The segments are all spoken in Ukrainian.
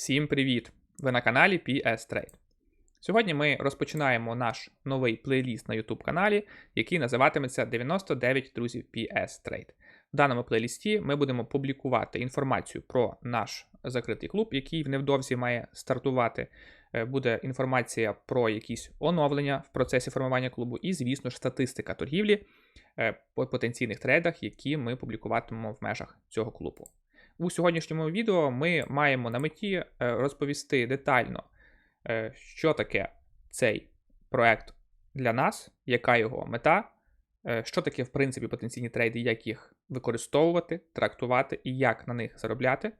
Всім привіт! Ви на каналі PS Trade. Сьогодні ми розпочинаємо наш новий плейліст на YouTube каналі, який називатиметься 99 друзів PS Trade. В даному плейлісті ми будемо публікувати інформацію про наш закритий клуб, який невдовзі має стартувати. Е, Буде інформація про якісь оновлення в процесі формування клубу, і, звісно ж, статистика торгівлі е, по потенційних трейдах, які ми публікуватимемо в межах цього клубу. У сьогоднішньому відео ми маємо на меті е, розповісти детально, е, що таке цей проект для нас, яка його мета, е, що таке, в принципі, потенційні трейди, як їх використовувати, трактувати і як на них заробляти.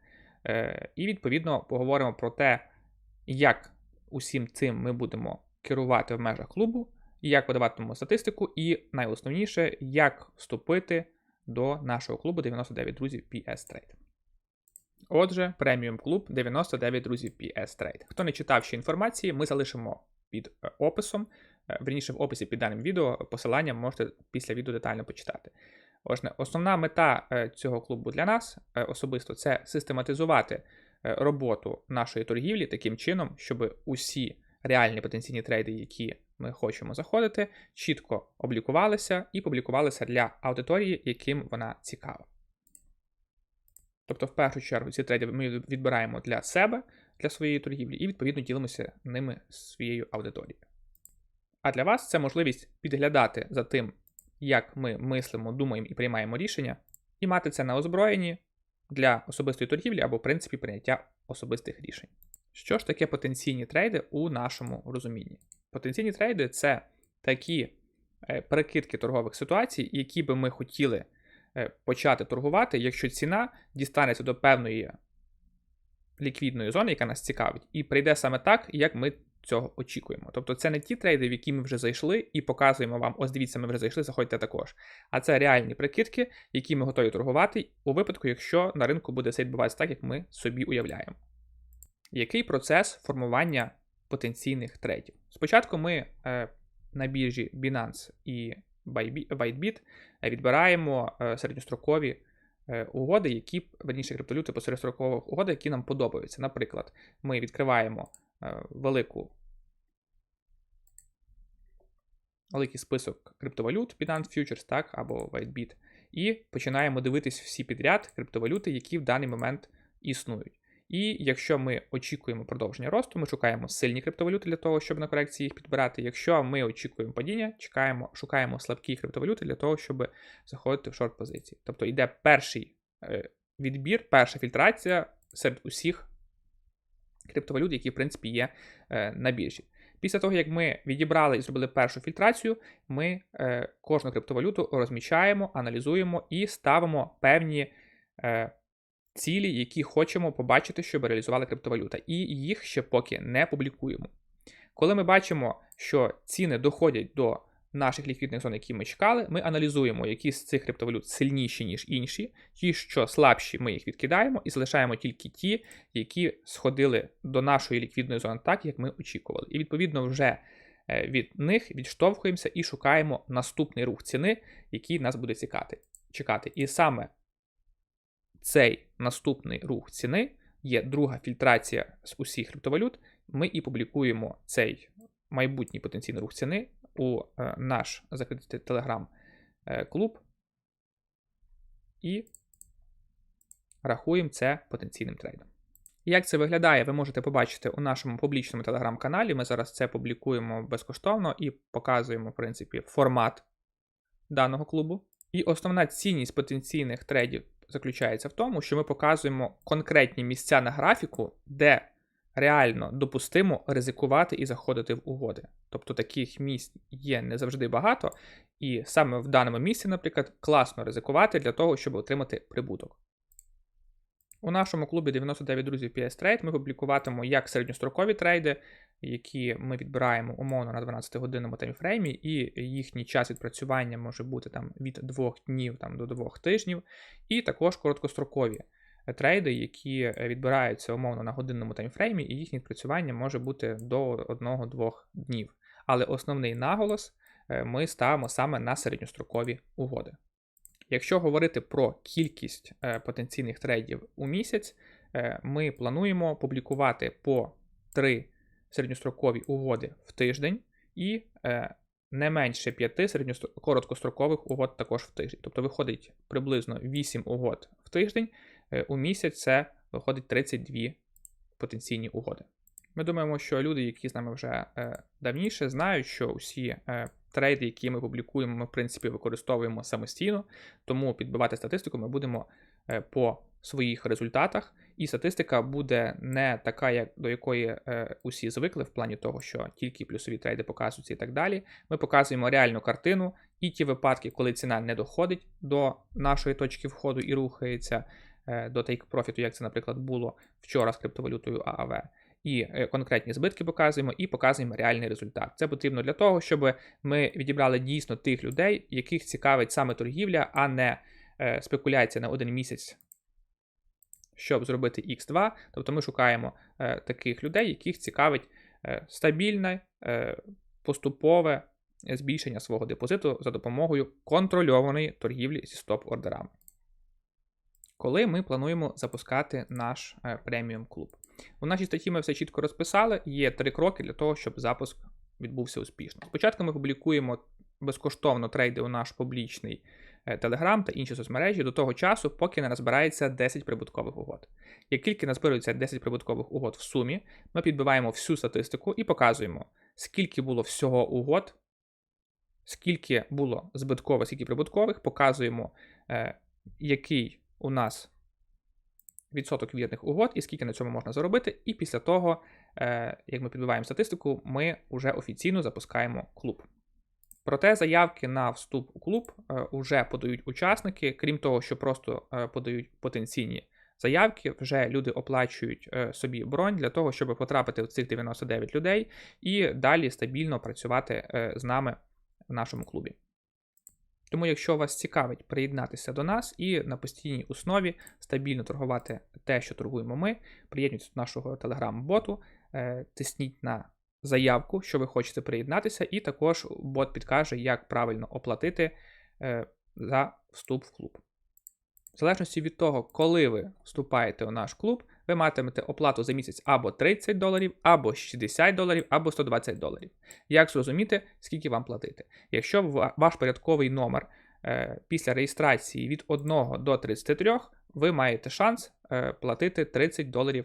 І, відповідно, поговоримо про те, як усім цим ми будемо керувати в межах клубу, як видаватимемо статистику, і найосновніше, як вступити до нашого клубу 99 друзів PS Trade. Отже, преміум клуб 99 друзів PS Trade. Хто не читав ще інформації, ми залишимо під е, описом. Е, Верніше в описі під даним відео посилання можете після відео детально почитати. Отже, основна мета е, цього клубу для нас особисто це систематизувати роботу нашої торгівлі таким чином, щоб усі реальні потенційні трейди, які ми хочемо заходити, чітко облікувалися і публікувалися для аудиторії, яким вона цікава. Тобто, в першу чергу, ці трейди ми відбираємо для себе, для своєї торгівлі, і відповідно ділимося ними з своєю аудиторією. А для вас це можливість підглядати за тим, як ми мислимо, думаємо і приймаємо рішення, і мати це на озброєнні для особистої торгівлі або, в принципі, прийняття особистих рішень. Що ж таке потенційні трейди у нашому розумінні? Потенційні трейди це такі е, перекидки торгових ситуацій, які би ми хотіли почати торгувати, якщо ціна дістанеться до певної ліквідної зони, яка нас цікавить, і прийде саме так, як ми цього очікуємо. Тобто це не ті трейди, в які ми вже зайшли, і показуємо вам, ось дивіться, ми вже зайшли, заходьте також. А це реальні прикидки, які ми готові торгувати у випадку, якщо на ринку буде все відбуватися так, як ми собі уявляємо. Який процес формування потенційних трейдів? Спочатку ми е, на біржі Binance і Е, відбираємо е, середньострокові е, угоди, які, верніше, криптовалюти по середньострокових угодах, які нам подобаються. Наприклад, ми відкриваємо е, велику великий список криптовалют Binance Futures, так, або WhiteBit, і починаємо дивитись всі підряд криптовалюти, які в даний момент існують. І якщо ми очікуємо продовження росту, ми шукаємо сильні криптовалюти для того, щоб на корекції їх підбирати. Якщо ми очікуємо падіння, чекаємо, шукаємо слабкі криптовалюти для того, щоб заходити в шорт позиції. Тобто йде перший е, відбір, перша фільтрація серед усіх криптовалют, які, в принципі, є е, на біржі. Після того, як ми відібрали і зробили першу фільтрацію, ми е, кожну криптовалюту розмічаємо, аналізуємо і ставимо певні цілі, які хочемо побачити, щоб реалізувала криптовалюта, і їх ще поки не публікуємо. Коли ми бачимо, що ціни доходять до наших ліквідних зон, які ми чекали, ми аналізуємо, які з цих криптовалют сильніші, ніж інші, ті, що слабші, ми їх відкидаємо і залишаємо тільки ті, які сходили до нашої ліквідної зони так, як ми очікували. І відповідно вже е, від них відштовхуємося і шукаємо наступний рух ціни, який нас буде цікати, чекати. І саме цей наступний рух ціни є друга фільтрація з усіх криптовалют. Ми і публікуємо цей майбутній потенційний рух ціни у е, наш закритий телеграм-клуб і рахуємо це потенційним трейдом. Як це виглядає, ви можете побачити у нашому публічному телеграм-каналі. Ми зараз це публікуємо безкоштовно і показуємо, в принципі, формат даного клубу. І основна цінність потенційних трейдів заключається в тому, що ми показуємо конкретні місця на графіку, де реально допустимо ризикувати і заходити в угоди. Тобто таких місць є не завжди багато, і саме в даному місці, наприклад, класно ризикувати для того, щоб отримати прибуток. У нашому клубі 99 друзів PS Trade ми публікуватимемо як середньострокові трейди, які ми відбираємо умовно на 12-годинному таймфреймі, і їхній час відпрацювання може бути там від 2 днів там, до 2 тижнів, і також короткострокові трейди, які відбираються умовно на годинному таймфреймі, і їхнє відпрацювання може бути до 1-2 днів. Але основний наголос е, ми ставимо саме на середньострокові угоди. Якщо говорити про кількість е, потенційних трейдів у місяць, е, ми плануємо публікувати по 3 середньострокові угоди в тиждень і е, не менше 5 середньостро- короткострокових угод також в тиждень. Тобто виходить приблизно 8 угод в тиждень. У місяць це виходить 32 потенційні угоди. Ми думаємо, що люди, які з нами вже е, давніше, знають, що усі е, трейди, які ми публікуємо, ми в принципі використовуємо самостійно, тому підбивати статистику ми будемо е, по своїх результатах, і статистика буде не така, як до якої е, усі звикли, в плані того, що тільки плюсові трейди показуються і так далі. Ми показуємо реальну картину і ті випадки, коли ціна не доходить до нашої точки входу і рухається е, до take профіту, як це, наприклад, було вчора з криптовалютою ААВ. І е, конкретні збитки показуємо, і показуємо реальний результат. Це потрібно для того, щоб ми відібрали дійсно тих людей, яких цікавить саме торгівля, а не е, спекуляція на один місяць, щоб зробити X2. Тобто ми шукаємо е, таких людей, яких цікавить е, стабільне, е, поступове збільшення свого депозиту за допомогою контрольованої торгівлі зі стоп-ордерами. Коли ми плануємо запускати наш е, преміум клуб. У нашій статті ми все чітко розписали. Є три кроки для того, щоб запуск відбувся успішно. Спочатку ми публікуємо безкоштовно трейди у наш публічний Telegram та інші соцмережі до того часу, поки не назбирається 10 прибуткових угод. Як тільки назбирується 10 прибуткових угод в сумі, ми підбиваємо всю статистику і показуємо, скільки було всього угод, скільки було збиткових, скільки прибуткових, показуємо, е, який у нас відсоток вірних угод і скільки на цьому можна заробити. І після того, е, як ми підбиваємо статистику, ми вже офіційно запускаємо клуб. Проте заявки на вступ у клуб вже подають учасники, крім того, що просто е, подають потенційні заявки, вже люди оплачують е, собі бронь для того, щоб потрапити в цих 99 людей і далі стабільно працювати е, з нами в нашому клубі. Тому, якщо вас цікавить приєднатися до нас і на постійній основі стабільно торгувати те, що торгуємо ми, приєднуйтесь до нашого телеграм-боту, е, тисніть на заявку, що ви хочете приєднатися, і також бот підкаже, як правильно оплатити е, за вступ в клуб. В залежності від того, коли ви вступаєте у наш клуб, ви матимете оплату за місяць або 30 доларів, або 60 доларів, або 120 доларів. Як зрозуміти, скільки вам платити? Якщо ваш порядковий номер е, після реєстрації від 1 до 33, ви маєте шанс е, платити 30 доларів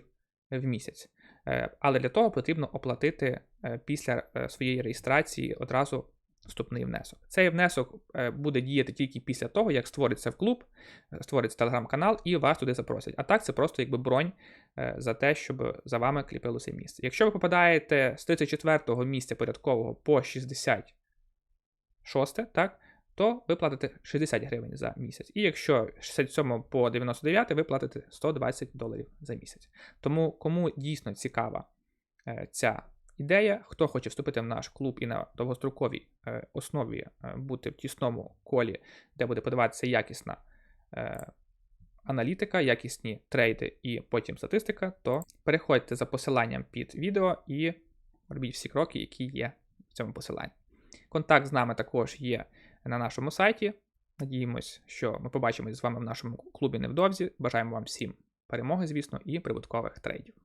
в місяць. Е, Але для того потрібно оплатити е, після е, своєї реєстрації одразу вступний внесок. Цей внесок е, буде діяти тільки після того, як створиться в клуб, е, створиться телеграм-канал і вас туди запросять. А так це просто якби бронь е, за те, щоб за вами кліпилося місце. Якщо ви попадаєте з 34-го місця порядкового по 66, так, то ви платите 60 гривень за місяць. І якщо 67 по 99, ви платите 120 доларів за місяць. Тому кому дійсно цікава ця ідея, хто хоче вступити в наш клуб і на довгостроковій е, основі е, бути в тісному колі, де буде подаватися якісна е, аналітика, якісні трейди і потім статистика, то переходьте за посиланням під відео і робіть всі кроки, які є в цьому посиланні. Контакт з нами також є на нашому сайті. Надіємось, що ми побачимось з вами в нашому клубі невдовзі. Бажаємо вам всім перемоги, звісно, і прибуткових трейдів.